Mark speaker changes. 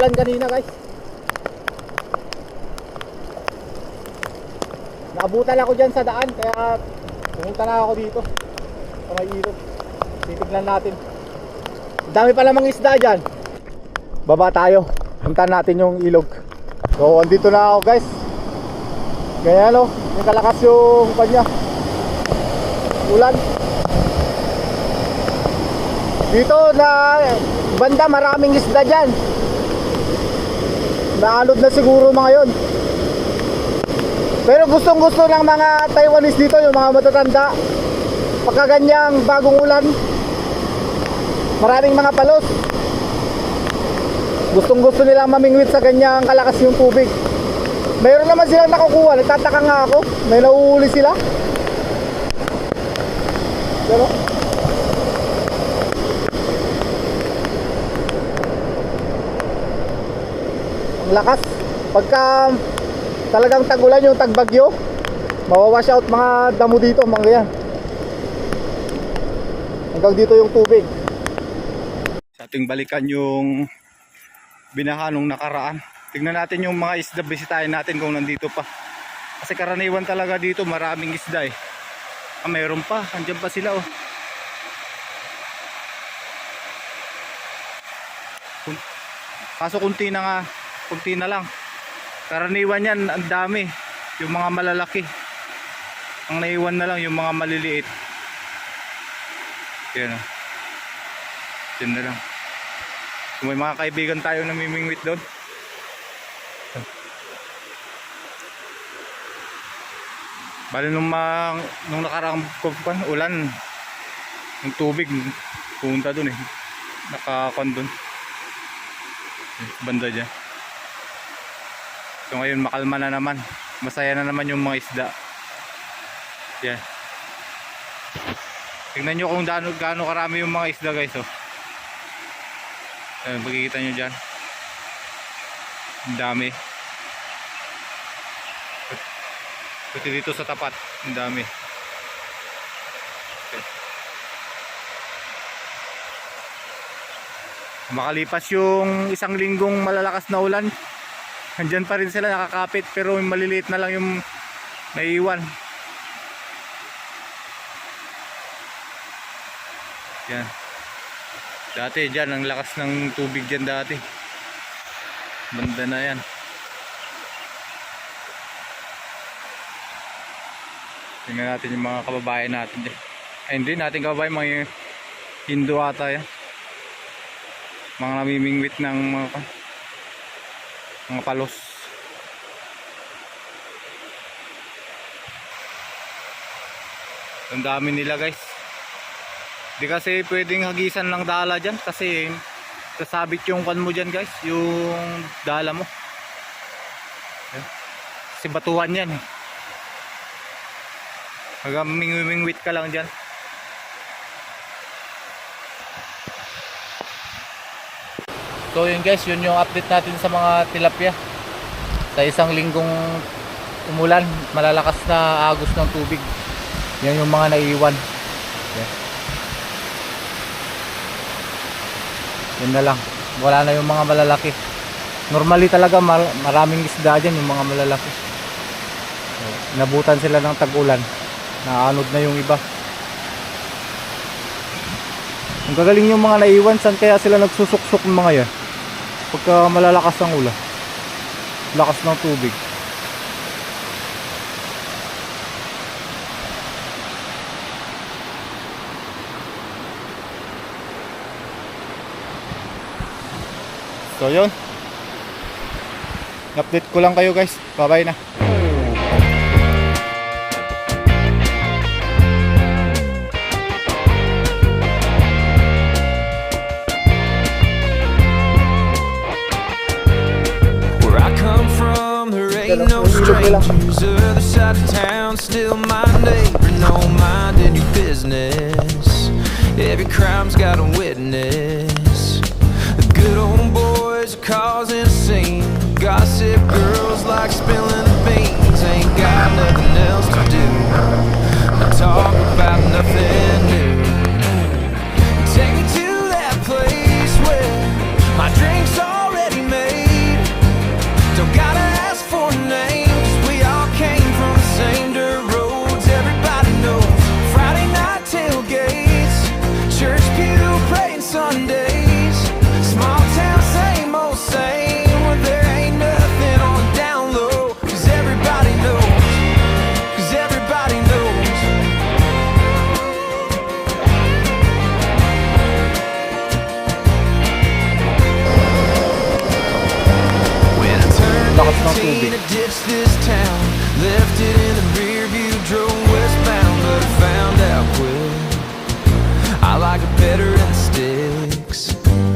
Speaker 1: ulan kanina guys. Naabutan ako dyan sa daan kaya pumunta na ako dito. Sa may ilog. Titignan natin. Dami pa namang isda dyan. Baba tayo. Puntahan natin yung ilog. So, andito na ako guys. Kaya ano, yung kalakas yung kanya. Ulan. Dito na banda maraming isda dyan. Naanod na siguro mga yon. Pero gustong gusto ng mga Taiwanese dito, yung mga matatanda. Pagka ganyang bagong ulan, maraming mga palos. Gustong gusto nilang mamingwit sa ganyang kalakas yung tubig. Mayroon naman silang nakukuha, nagtataka nga ako. May nauuli sila. Pero, lakas. Pagka talagang tagulan yung tagbagyo, mawawash out mga damo dito, mga yan. Hanggang dito yung tubig. Sa ating balikan yung binaha nung nakaraan. Tingnan natin yung mga isda, bisitahin natin kung nandito pa. Kasi karaniwan talaga dito, maraming isda eh. Ah, mayroon pa, andyan pa sila oh. Kaso kunti na nga, kunti na lang. Karaniwan yan, ang dami. Yung mga malalaki. Ang naiwan na lang yung mga maliliit. Yan oh. Yan na lang. Kung may mga kaibigan tayo na mimingwit doon. Bali nung, ma, nung nakaraang kupan, ulan, yung tubig, pumunta doon eh. Nakakon doon. Banda dyan. So ngayon makalma na naman. Masaya na naman yung mga isda. Yan. Tingnan nyo kung gaano, karami yung mga isda guys. Oh. Ayan, makikita nyo dyan. Ang dami. Pati dito sa tapat. Ang dami. Okay. Makalipas yung isang linggong malalakas na ulan. Andyan pa rin sila nakakapit pero maliliit na lang yung naiiwan. Yan. Dati dyan, ang lakas ng tubig dyan dati. Banda na yan. Tingnan natin yung mga kababayan natin dyan. Ay hindi, natin kababayan, mga Hindu ata yan. Mga namimingwit ng mga, mga palos. Ang dami nila guys. Di kasi pwedeng hagisan ng dala dyan kasi kasabit yung kan mo dyan guys, yung dala mo. Kasi batuhan yan eh. Hanggang mingwit ka lang dyan. So yun guys, yun yung update natin sa mga tilapia. Sa isang linggong umulan, malalakas na agos ng tubig. Yan yung mga naiiwan. Yan. Yun na lang. Wala na yung mga malalaki. Normally talaga mar- maraming isda dyan yung mga malalaki. Nabutan sila ng tag-ulan. Naanod na yung iba. Ang gagaling yung mga naiwan, saan kaya sila nagsusuksok ng mga yan? Pagka malalakas ang ulan. Lakas ng tubig. So yun. Update ko lang kayo guys. Bye-bye na.
Speaker 2: No strangers. The other side of town, still my neighbor. No minding your business. Every crime's got a witness. Sundays. Small town, same old same. Where there ain't nothing on down low. Cause everybody knows. Cause everybody knows.
Speaker 1: When I turned
Speaker 2: 18, I ditched this town. Left it in the rear view, drove westbound, but I found out quick. I like it better in the